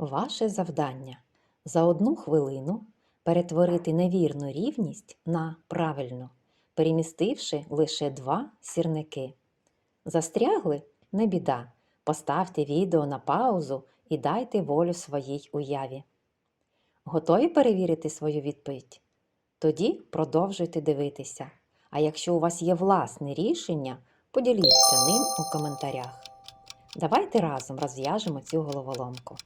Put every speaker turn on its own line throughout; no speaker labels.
Ваше завдання за одну хвилину перетворити невірну рівність на правильну, перемістивши лише два сірники. Застрягли? Не біда. Поставте відео на паузу і дайте волю своїй уяві. Готові перевірити свою відповідь? Тоді продовжуйте дивитися. А якщо у вас є власне рішення, поділіться ним у коментарях. Давайте разом розв'яжемо цю головоломку.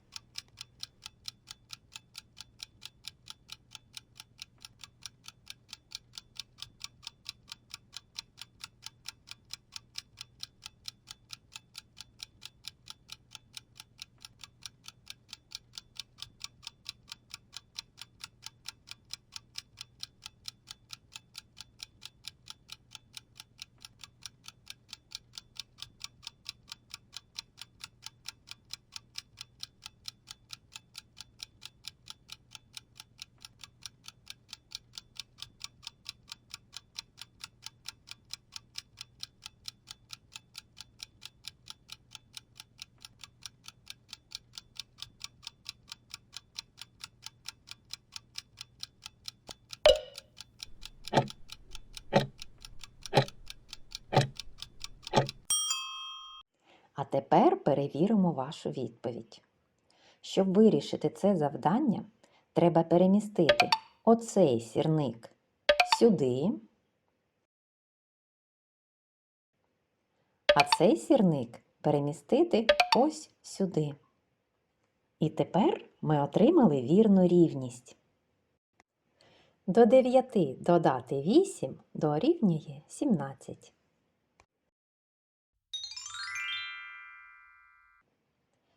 А тепер перевіримо вашу відповідь. Щоб вирішити це завдання, треба перемістити оцей сірник сюди, а цей сірник перемістити ось сюди. І тепер ми отримали вірну рівність. До 9 додати 8 дорівнює 17.